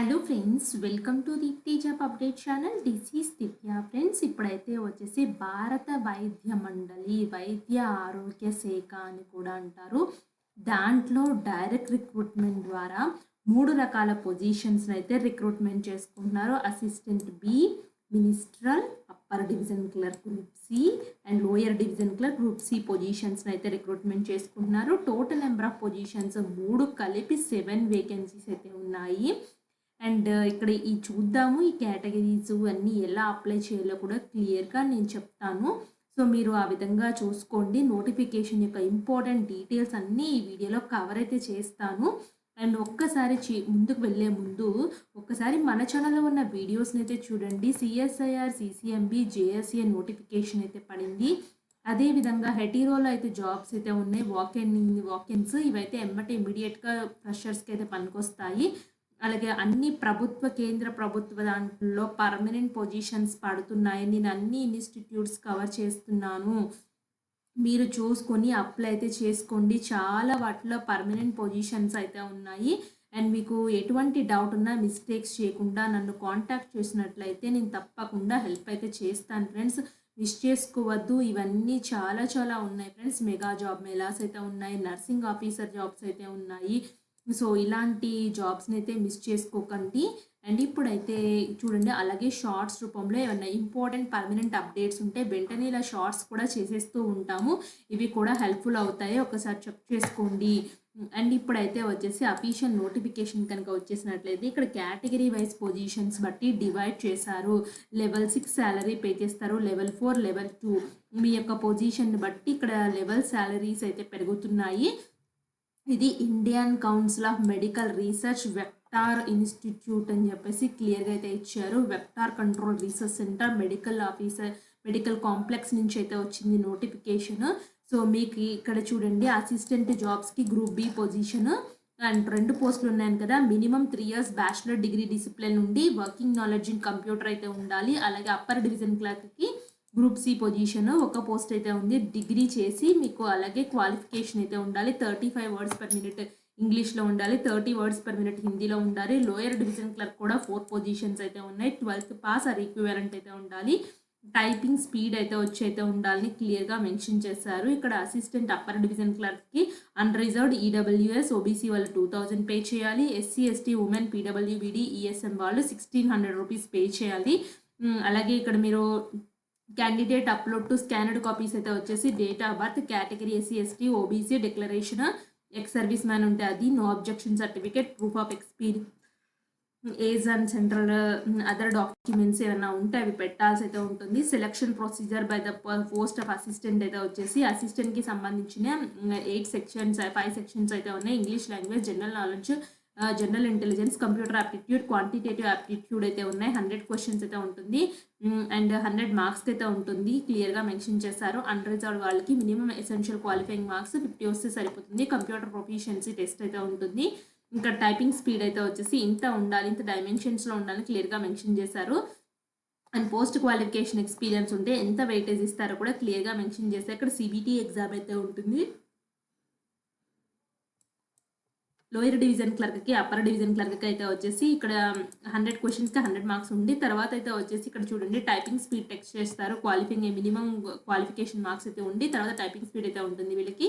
Hello friends welcome to Deepthi job update channel this is Divya friends ఇప్పుడైతే వచ్చేసి భారత వైద్య మండలి వైద్య ఆరోగ్య శాఖ అని కూడా అంటారు. దాంట్లో డైరెక్ట్ రిక్రూట్మెంట్ ద్వారా మూడు రకాల పొజిషన్స్ని అయితే రిక్రూట్మెంట్ చేసుకుంటున్నారు. Assistant B ministerial upper division clerk group C and lower division clerk group C పొజిషన్స్ని అయితే రిక్రూట్మెంట్ చేసుకుంటున్నారు. టోటల్ నెంబర్ ఆఫ్ పొజిషన్స్ మూడు కలిపి సెవెన్ వేకెన్సీస్ అయితే ఉన్నాయి. అండ్ ఇక్కడ ఈ చూద్దాము ఈ కేటగిరీస్ అన్నీ ఎలా అప్లై చేయాలో కూడా క్లియర్గా నేను చెప్తాను. సో మీరు ఆ విధంగా చూసుకోండి. నోటిఫికేషన్ యొక్క ఇంపార్టెంట్ డీటెయిల్స్ అన్నీ ఈ వీడియోలో కవర్ అయితే చేస్తాను. అండ్ ఒక్కసారి చే- ముందుకు వెళ్ళే ముందు ఒక్కసారి మన ఛానల్లో ఉన్న వీడియోస్ని అయితే చూడండి. సిఎస్ఐఆర్ సిసిఎంబి జేఎస్ఏ నోటిఫికేషన్ అయితే పడింది. అదేవిధంగా హెటీరోలో అయితే జాబ్స్ అయితే ఉన్నాయి. వాకెన్ వాకెన్స్ ఇవైతే ఎమ్మటే ఇమీడియట్గా ఫ్రెషర్స్కి అయితే పనికొస్తాయి. అలాగే అన్ని ప్రభుత్వ కేంద్ర ప్రభుత్వ దాంట్లో పర్మనెంట్ పొజిషన్స్ పడుతున్నాయి. నేను అన్ని ఇన్స్టిట్యూట్స్ కవర్ చేస్తున్నాను. మీరు చూసుకొని అప్లై అయితే చేసుకోండి. చాలా వాటిలో పర్మనెంట్ పొజిషన్స్ అయితే ఉన్నాయి. అండ్ మీకు ఎటువంటి డౌట్ ఉన్నా మిస్టేక్స్ చేయకుండా నన్ను కాంటాక్ట్ చేసినట్లయితే నేను తప్పకుండా హెల్ప్ అయితే చేస్తాను ఫ్రెండ్స్ మిస్ చేసుకోవద్దు. ఇవన్నీ చాలా చాలా ఉన్నాయి ఫ్రెండ్స్ మెగా జాబ్ మేళాస్ అయితే ఉన్నాయి. నర్సింగ్ ఆఫీసర్ జాబ్స్ అయితే ఉన్నాయి. సో ఇలాంటి జాబ్స్ని అయితే మిస్ చేసుకోకండి. అండ్ ఇప్పుడైతే చూడండి అలాగే షార్ట్స్ రూపంలో ఏమైనా ఇంపార్టెంట్ పర్మనెంట్ అప్డేట్స్ ఉంటే వెంటనే ఇలా షార్ట్స్ కూడా చేసేస్తూ ఉంటాము. ఇవి కూడా హెల్ప్ఫుల్ అవుతాయి. ఒకసారి చెక్ చేసుకోండి. అండ్ ఇప్పుడైతే వచ్చేసి అఫీషియల్ నోటిఫికేషన్ కనుక వచ్చేసినట్లయితే ఇక్కడ కేటగిరీ వైజ్ పొజిషన్స్ బట్టి డివైడ్ చేశారు. లెవెల్ సిక్స్ శాలరీ పే చేస్తారు. లెవెల్ ఫోర్ లెవెల్ టూ మీ యొక్క పొజిషన్ బట్టి ఇక్కడ లెవెల్ శాలరీస్ అయితే పెరుగుతున్నాయి. ఇది Indian Council of Medical Research Vector Institute అని చెప్పేసి క్లియర్గా అయితే ఇచ్చారు. Vector control research centre medical officer medical complex నుంచి అయితే వచ్చింది నోటిఫికేషన్. సో మీకు ఇక్కడ చూడండి అసిస్టెంట్ జాబ్స్కి గ్రూప్ బి పొజిషన్ అండ్ రెండు పోస్టులు ఉన్నాయి కదా. Minimum three years bachelor degree discipline ఉండి వర్కింగ్ నాలెడ్జ్ ఇన్ కంప్యూటర్ అయితే ఉండాలి. అలాగే అప్పర్ డివిజన్ క్లర్క్కి గ్రూప్ సి పొజిషన్ ఒక పోస్ట్ అయితే ఉంది. డిగ్రీ చేసి మీకు అలాగే క్వాలిఫికేషన్ అయితే ఉండాలి. Thirty five words per minute ఇంగ్లీష్లో ఉండాలి. థర్టీ వర్డ్స్ పర్ మినిట్ హిందీలో ఉండాలి. లోయర్ డివిజన్ క్లర్క్ కూడా ఫోర్ పొజిషన్స్ అయితే ఉన్నాయి. ట్వెల్త్ పాస్ ఆర్ ఈక్వివలెంట్ అయితే ఉండాలి. టైపింగ్ స్పీడ్ అయితే వచ్చి అయితే ఉండాలని క్లియర్గా మెన్షన్ చేశారు. ఇక్కడ అసిస్టెంట్ అప్పర్ డివిజన్ క్లర్క్కి అన్రిజర్వ్డ్ ఈడబ్ల్యూఎస్ ఓబీసీ వాళ్ళు టూ థౌజండ్ పే చేయాలి. SC ST women PWBD ESM వాళ్ళు సిక్స్టీన్ హండ్రెడ్ రూపీస్ పే చేయాలి. అలాగే ఇక్కడ మీరు candidate upload to scanned copies అయితే వచ్చేసి date of birth category SC ST OBC declaration ex service man ఉంటే అది no objection certificate proof of experience age and central other documents ఏమైనా ఉంటే అవి పెట్టాల్సి అయితే ఉంటుంది. Selection procedure by the post of assistant అయితే వచ్చేసి అసిస్టెంట్కి సంబంధించిన ఎయిట్ సెక్షన్స్ ఫైవ్ సెక్షన్స్ అయితే ఉన్నాయి. English language general knowledge general intelligence computer aptitude quantitative aptitude అయితే ఉన్నాయి. హండ్రెడ్ క్వశ్చన్స్ అయితే ఉంటుంది. అండ్ హండ్రెడ్ మార్క్స్ అయితే ఉంటుంది. క్లియర్గా మెన్షన్ చేశారు. అన్రిజర్వ్ వాళ్ళకి minimum essential qualifying marks fifty వస్తే సరిపోతుంది. కంప్యూటర్ ప్రొఫిషియన్సీ టెస్ట్ అయితే ఉంటుంది. ఇంకా టైపింగ్ స్పీడ్ అయితే వచ్చేసి ఇంత ఉండాలి ఇంత డైమెన్షన్స్లో ఉండాలని క్లియర్గా మెన్షన్ చేశారు. అండ్ పోస్ట్ క్వాలిఫికేషన్ ఎక్స్పీరియన్స్ ఉంటే ఎంత వెయిటేజ్ ఇస్తారో కూడా క్లియర్గా మెన్షన్ చేస్తే ఇక్కడ సిబిటీ ఎగ్జామ్ అయితే ఉంటుంది. లోయర్ డివిజన్ క్లర్క్కి అప్పర్ డివిజన్ క్లర్క్కి అయితే వచ్చేసి ఇక్కడ హండ్రెడ్ క్వశ్చన్స్కి హండ్రెడ్ మార్క్స్ ఉంది. తర్వాత అయితే వచ్చేసి ఇక్కడ చూడండి టైపింగ్ స్పీడ్ టెక్స్ట్ చేస్తారు. క్వాలిఫింగ్ మినిమం క్వాలిఫికేషన్ మార్క్స్ అయితే ఉండి తర్వాత టైపింగ్ స్పీడ్ అయితే ఉంటుంది వీళ్ళకి.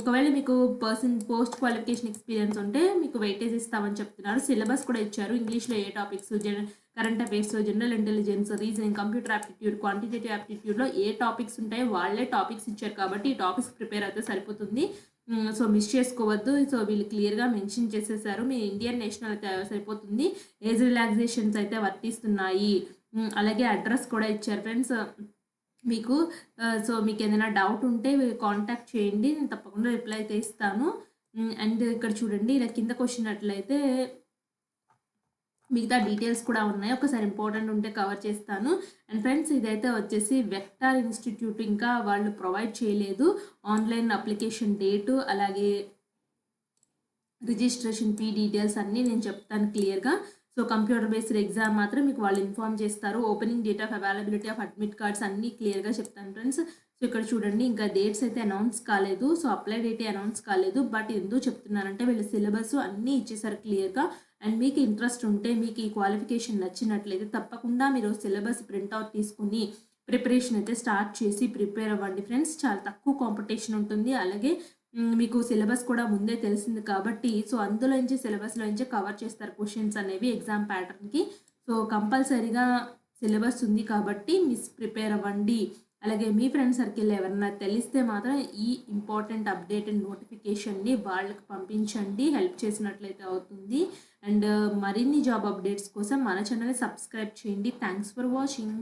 ఒకవేళ మీకు పర్సన్ పోస్ట్ క్వాలిఫికేషన్ ఎక్స్పీరియన్స్ ఉంటే మీకు వెయిటేజ్ ఇస్తామని చెప్తున్నారు. సిలబస్ కూడా ఇచ్చారు. ఇంగ్లీష్లో ఏ topics current affairs general intelligence reasoning computer aptitude quantitative యాప్టిట్యూడ్లో ఏ టాపిక్స్ ఉంటాయో వాళ్ళే టాపిక్స్ ఇచ్చారు కాబట్టి ఈ టాపిక్స్ ప్రిపేర్ అయితే సరిపోతుంది. సో మిస్ చేసుకోవద్దు. సో వీళ్ళు క్లియర్గా మెన్షన్ చేసేసారు. మీ ఇండియన్ నేషనల్ అయితే సరిపోతుంది. ఏజ్ రిలాక్సేషన్స్ అయితే వర్తిస్తున్నాయి. అలాగే అడ్రస్ కూడా ఇచ్చారు ఫ్రెండ్స్. మీకు సో మీకు ఏదైనా డౌట్ ఉంటే కాంటాక్ట్ చేయండి. నేను తప్పకుండా రిప్లై అయితే ఇస్తాను అండ్ ఇక్కడ చూడండి ఇలా కిందకు వచ్చినట్లయితే మిగతా డీటెయిల్స్ కూడా ఉన్నాయి. ఒకసారి ఇంపార్టెంట్ ఉంటే కవర్ చేస్తాను. అండ్ ఫ్రెండ్స్ ఇదైతే వచ్చేసి వెక్టార్ ఇన్స్టిట్యూట్. ఇంకా వాళ్ళు ప్రొవైడ్ చేయలేదు. ఆన్లైన్ అప్లికేషన్ డేటు అలాగే రిజిస్ట్రేషన్ ఫీ డీటెయిల్స్ అన్నీ నేను చెప్తాను క్లియర్గా. సో కంప్యూటర్ బేస్డ్ ఎగ్జామ్ మాత్రం మీకు వాళ్ళు ఇన్ఫామ్ చేస్తారు. Opening date of availability of admit cards అన్నీ క్లియర్గా చెప్తాను ఫ్రెండ్స్. సో ఇక్కడ చూడండి ఇంకా డేట్స్ అయితే అనౌన్స్ కాలేదు. సో అప్లై డేట్ అనౌన్స్ కాలేదు. బట్ ఎందుకు చెప్తున్నారంటే వీళ్ళ సిలబస్ అన్నీ ఇచ్చేసారు క్లియర్గా. అండ్ మీకు ఇంట్రెస్ట్ ఉంటే మీకు ఈ క్వాలిఫికేషన్ నచ్చినట్లయితే తప్పకుండా మీరు సిలబస్ ప్రింట్అవుట్ తీసుకుని ప్రిపరేషన్ అయితే స్టార్ట్ చేసి ప్రిపేర్ అవ్వండి ఫ్రెండ్స్ చాలా తక్కువ కాంపిటీషన్ ఉంటుంది. అలాగే మీకు సిలబస్ కూడా ముందే తెలిసింది కాబట్టి సో అందులోంచి సిలబస్లోంచి కవర్ చేస్తారు క్వశ్చన్స్ అనేవి ఎగ్జామ్ ప్యాటర్న్కి సో కంపల్సరీగా సిలబస్ ఉంది కాబట్టి మిస్ ప్రిపేర్ అవ్వండి. అలాగే మీ ఫ్రెండ్ సర్కిల్ ఎవరన్నా తెలిస్తే మాత్రం ఈ ఇంపార్టెంట్ అప్డేట్ అండ్ నోటిఫికేషన్ని వాళ్ళకి పంపించండి. హెల్ప్ చేసినట్లయితే అవుతుంది. అండ్ uh, మరిన్ని జాబ్ అప్డేట్స్ కోసం మన ఛానల్ని సబ్స్క్రైబ్ చేయండి. Thanks for watching